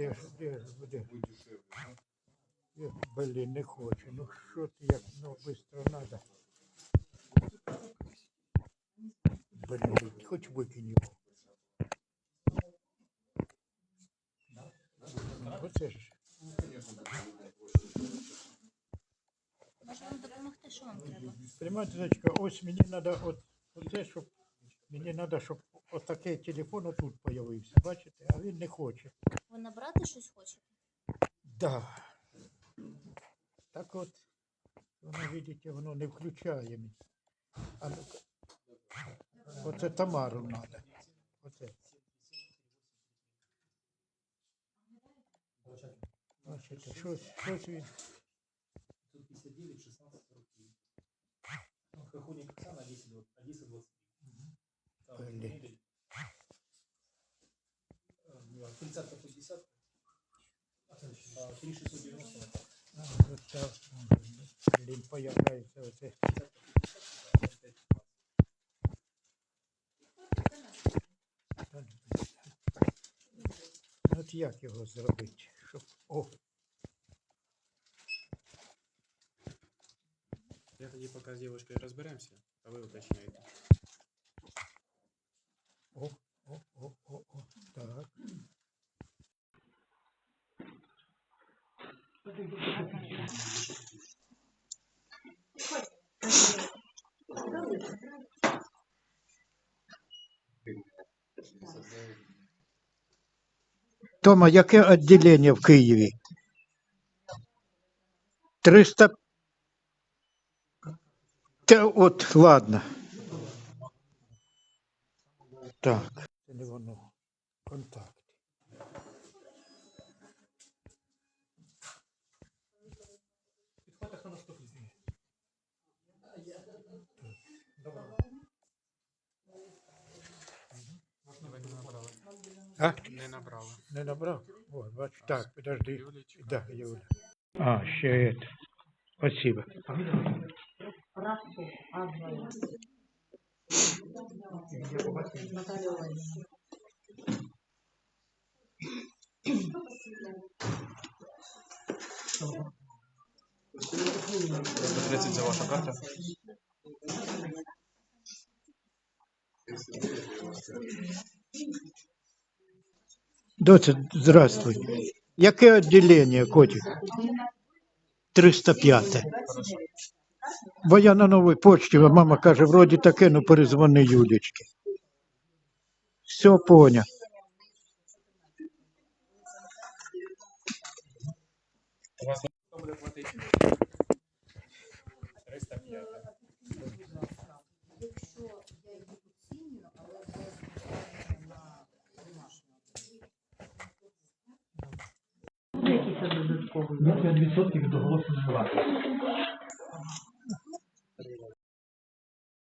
де ж, де буде? Е, Блін, не хочу. Ну що ти як, ну швидко треба. Блін, хоч викинь його. Оце ж. Може вам допомогти, що вам треба? Понимаете, дочка, ось мені треба от, оце, щоб мені треба, щоб отакий телефон отут появився, бачите, а він не хоче. Ви набрати щось хочете? Да. Так от, воно, видите, воно не включає мені. А ну-ка. Оце Тамару треба. Оце. Бачите, щось, щось він. Тут 59, 16, 43. Ну, Хохуник Оксана 10, 20, 11, 23. Там, Блин. Э, 30 50. А, 3690. А, оце, блін, появляється оце. 50 50. 25 Та, От як його зробити? Щоб... О, Я тоді поки з дівчинкою розберемося, а ви уточняєте. о, о, о, о, о. Так. Тома, яке відділення в Києві? 300... Та от, ладно. Так. Контакт. А? Не набрали. Не набрав? О, бач, так, подожди. Юлічка. Да, Юля. А, ще это. Спасибо. 30 за ваша карта. Доця, здравствуй. Яке відділення, котик? 305. Бо я на новій почті, а мама каже, вроді таке, ну перезвони Юлічки. Все поняв. Хто буде Якийсь додатковий. Ну, 5% від оголошеної вартості.